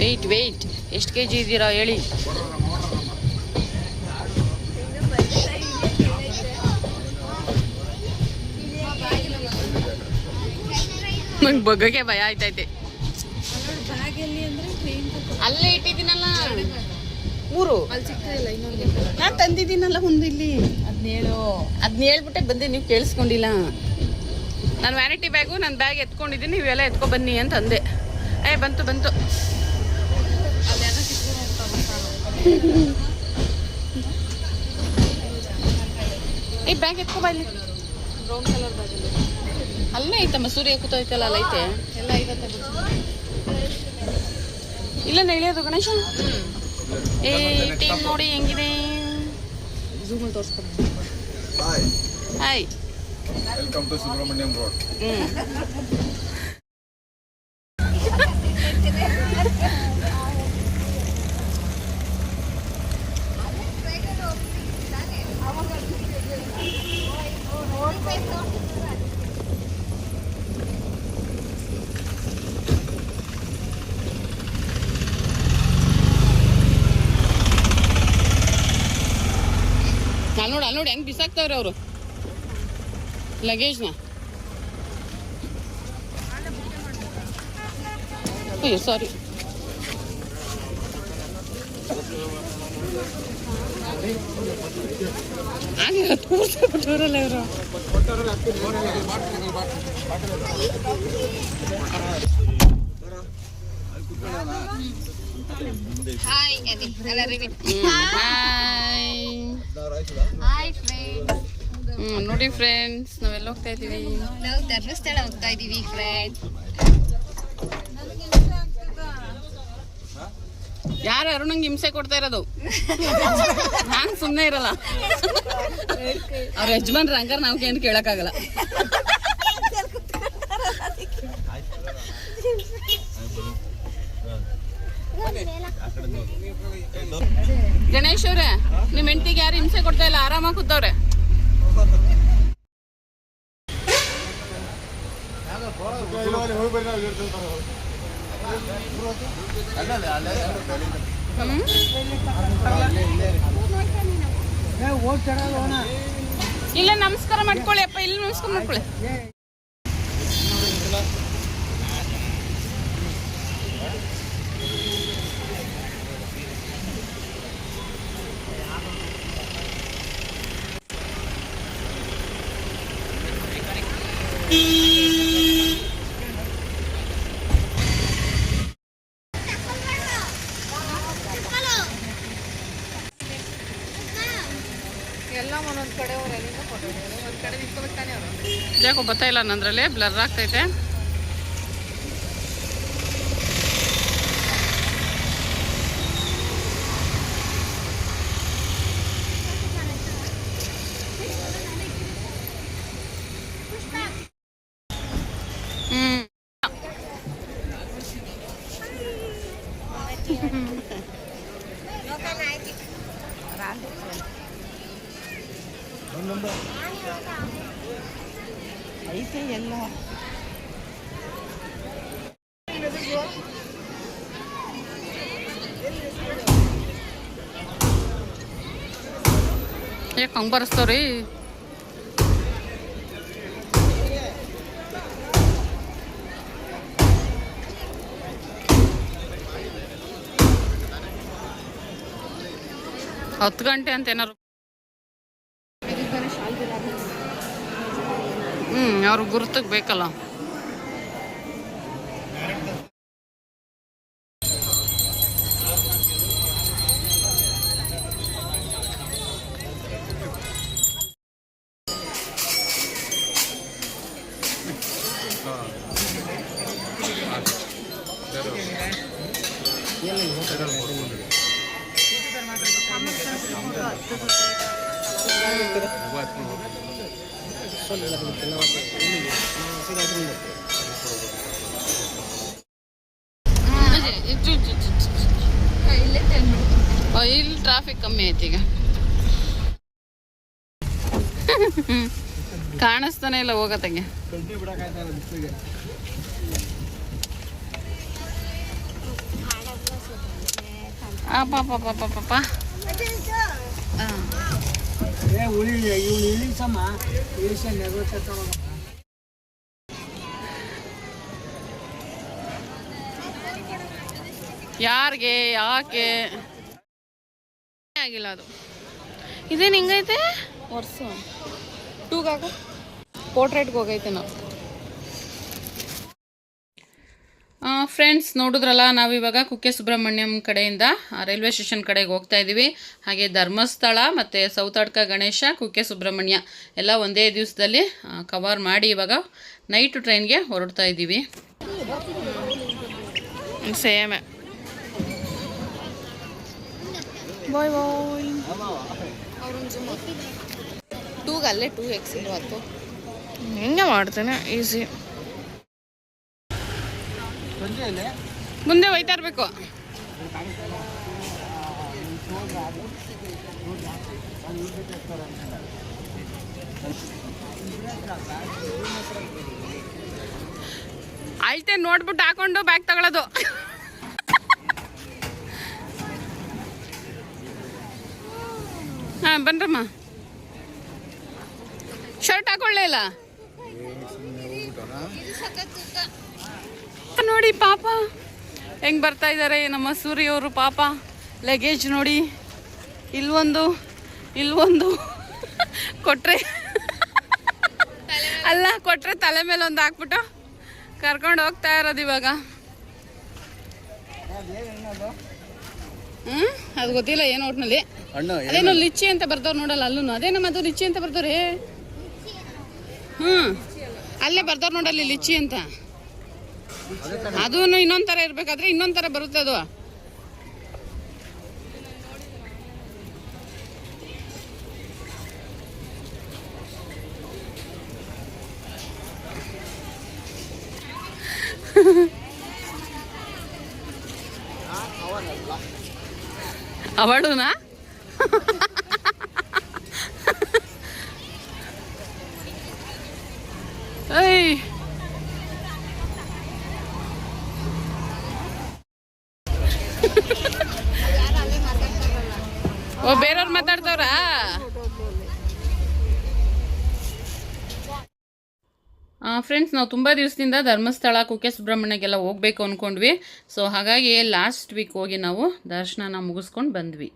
Weight weight ಎಷ್ಟು K G ಇದ್ದೀರಾ ಹೇಳಿ. ನಂಗೆ ಬಗ್ಗಕ್ಕೆ ಭಯ ಆಯ್ತೈತೆ. ಅಲ್ಲೇ ಇಟ್ಟಿದ್ದೀನಲ್ಲ. ಮೂರು. ನಾನು ತಂದಿದ್ದೀನಲ್ಲ ಒಂದು ಇಲ್ಲಿ. ಹದಿನೇಳು ಅದನ್ನ ಹೇಳ್ಬಿಟ್ಟೆ ಬಂದೆ, ನೀವು ಕೇಳಿಸ್ಕೊಂಡಿಲ್ಲ. ನಾನು ವ್ಯಾನಿಟಿ ಬ್ಯಾಗು ನನ್ನ ಬ್ಯಾಗ್ ಎತ್ಕೊಂಡಿದ್ದೀನಿ, ನೀವೆಲ್ಲ ಎತ್ಕೊ ಬನ್ನಿ ಅಂತ ಅಂದೆ. ಏ, ಬಂತು ಬಂತು. ಏ ಬ್ಯಾಗ್ ಎತ್ಕೊ ಇಲ್ಲಿ. ಬ್ರೌನ್ ಕಲರ್ ಬಾಗಿಲು ಅಲ್ಲೇ. ಐತಮ್ಮ ಸೂರ್ಯ ಕೂತೈತಲ್ಲ ಅಲ್ಲ ಐತೆ? ಎಲ್ಲ ಐವತ್ತೆ ಇಲ್ಲ ನಡೆಯೋದು ಗಣೇಶ? ಏ ಟೀಮ್ ನೋಡಿ ಹೆಂಗಿದೆ? ಝೂಮಲ್ಲಿ ತೋರಿಸ್ಕೊಡ್ತೀನಿ hi hi welcome to Subrahmanyam road ಹ್ಞೂ ಅಲ್ಲಿ ನೋಡಿ ಅಲ್ಲಿ ನೋಡಿ ಹೆಂಗ್ ಬಿಸಾಕ್ತಾವ್ರಿ ಅವರು. ಲಗೇಜ್ನ. ಅಯ್ಯೋ ಸಾರಿ ಹಾಗೆ ಕೂರ್ಸ್ಬಿಟ್ಟವ್ರಲ್ಲ ಇವರು. ಹಾಯ್ ಹಾಯ್ ನೋಡಿ ಫ್ರೆಂಡ್ಸ್ ನಾವೆಲ್ಲ ಹೋಗ್ತಾ ಇದ್ದೀವಿ. ನಾವು ಧರ್ಮಸ್ಥಳ ಹೋಗ್ತಾ ಇದೀವಿ ಫ್ರೆಂಡ್ ಯಾರು ಅರುಣಂಗೆ ಹಿಂಸೆ ಕೊಡ್ತಾ ಇರೋದು? ನಾನು ಸುಮ್ಮನೆ ಇರಲ್ಲ. ಅವ್ರ ಯಜಮಾನ್ರ ಹಂಗಾರೆ ನಾವು ಏನು ಕೇಳಕ್ಕಾಗಲ್ಲ. ಗಣೇಶ್ ಅವ್ರೆ ನಿಮ್ಮ ಹೆಂಡತಿಗೆ ಯಾರು ಹಿಂಸೆ ಕೊಡ್ತಾ ಇಲ್ಲ? ಆರಾಮಾಗಿ ಕೂತವ್ರೆ? ಹ್ಮ್? ಇಲ್ಲ ನಮಸ್ಕಾರ ಮಾಡ್ಕೊಳ್ಳಿ ಅಪ್ಪ ಇಲ್ಲಿ ನಮಸ್ಕಾರ ಮಾಡ್ಕೊಳ್ಳಿ. ಯಾಕೋ ಬರ್ತಾ ಇಲ್ಲ ನಂದ್ರಲ್ಲಿ ಬ್ಲರ್ ಆಗ್ತೈತೆ. ಐತೆ ಎಲ್ಲ ಯಾಕೆ ಹಂಗೆ ಬರಸ್ತವ್ರಿ ಹತ್ತು ಗಂಟೆ ಅಂತ ಏನಾರು ಹ್ಮ್ ಅವ್ರ ಗುರುತಿಗೆ ಬೇಕಲ್ಲ ಇಲ್ಲೇ ಟ್ರಾಫಿಕ್ ಕಮ್ಮಿ ಐತಿ ಈಗ. ಕಾಣಿಸ್ತಾನೆ ಇಲ್ಲ ಹೋಗತ್ತಂಗೆ. ಅಪ್ಪ ಏ ಉಳಿ ಇವ್ಳು ಇಳಿಸಮ್ಮ. ಇಳಿಸ ನೆಗೋತ ಯಾರಿಗೆ ಯಾಕೆ? ಆಗಿಲ್ಲ ಅದು. ಇದೇನು ಹಿಂಗೈತೆ? ವರ್ಷ. ಟೂಗಾಗ ಪೋರ್ಟ್ರೇಟ್ಗೆ ಹೋಗೈತೆ ನಾವು. ಫ್ರೆಂಡ್ಸ್ ನೋಡಿದ್ರಲ್ಲ ನಾವಿವಾಗ ಕುಕ್ಕೆ ಸುಬ್ರಹ್ಮಣ್ಯಂ ಕಡೆಯಿಂದ ರೈಲ್ವೆ ಸ್ಟೇಷನ್ ಕಡೆಗೆ ಹೋಗ್ತಾ ಇದ್ದೀವಿ ಹಾಗೆ ಧರ್ಮಸ್ಥಳ ಮತ್ತು ಸೌತಾಡ್ಕ ಗಣೇಶ ಕುಕ್ಕೆ ಸುಬ್ರಹ್ಮಣ್ಯ ಎಲ್ಲ ಒಂದೇ ದಿವಸದಲ್ಲಿ ಕವರ್ ಮಾಡಿ ಇವಾಗ ನೈಟ್ ಟ್ರೈನ್ಗೆ ಹೊರಡ್ತಾ ಇದ್ದೀವಿ ಸೇಮೆ ಬಾಯ್ ಬಾಯ್ ಟೂಗೆ ಅಲ್ಲೇ ಟೂ ಎಕ್ಸ್ ಇಲ್ವತ್ತು ಹಿಂಗೆ ಮಾಡ್ತೇನೆ ಈಸಿ ಮುಂದೆ ಹೋಯ್ತಾ ಇರಬೇಕು. ಅಳ್ತೆ ನೋಡ್ಬಿಟ್ಟು ಹಾಕೊಂಡು ಬ್ಯಾಗ್ ತಗೊಳ್ಳೋದು ಹಾ ಬನ್ರಮ್ಮ. ಶರ್ಟ್ ಹಾಕೊಳ್ಳೇ ಇಲ್ಲ? ನೋಡಿ ಪಾಪ. ಹೆಂಗ್ ಬರ್ತಾ ಇದ್ದಾರೆ ನಮ್ಮ ಸೂರ್ಯವರು ಪಾಪ. ಲಗೇಜ್ ನೋಡಿ. ಇಲ್ವೊಂದು ಇಲ್ವೊಂದು. ಕೊಟ್ರೆ. ಅಲ್ಲ ಕೊಟ್ರೆ ತಲೆ ಮೇಲೆ ಒಂದು ಹಾಕ್ಬಿಟ್ಟು ಕರ್ಕೊಂಡು ಹೋಗ್ತಾ ಇರೋದು ಇವಾಗ. ಹ್ಮ್ ಅದು ಗೊತ್ತಿಲ್ಲ ಏನು ಒಟ್ನಲ್ಲಿ. ಅದೇನೋ ಲಿಚ್ಚಿ ಅಂತ ಬರ್ತವ್ರು ನೋಡಲ್ಲ ಅಲ್ಲೂ ಅದೇ ನಮ್ಮದು ಲಿಚ್ಚಿ ಅಂತ ಬರ್ತವ್ರಿ ಹ್ಮ್. ಅಲ್ಲೇ ಬರ್ತವ್ರು ನೋಡಲ್ಲಿ ಲಿಚ್ಚಿ ಅಂತ. ಅದು ಇನ್ನೊಂದ್ ತರ ಇರ್ಬೇಕಾದ್ರೆ ಇನ್ನೊಂದ್ ತರ ಬರುತ್ತೆ ಅದು. ಅವಳುನಾ? ಫ್ರೆಂಡ್ಸ್ ನಾವು ತುಂಬ ದಿವಸದಿಂದ ಧರ್ಮಸ್ಥಳ, ಕುಕ್ಕೆ ಸುಬ್ರಹ್ಮಣ್ಯಗೆಲ್ಲ ಹೋಗ್ಬೇಕು ಅಂದ್ಕೊಂಡ್ವಿ ಸೊ ಹಾಗಾಗಿ ಲಾಸ್ಟ್ ವೀಕ್ ಹೋಗಿ ನಾವು ದರ್ಶನನ ಮುಗಿಸ್ಕೊಂಡು ಬಂದ್ವಿ.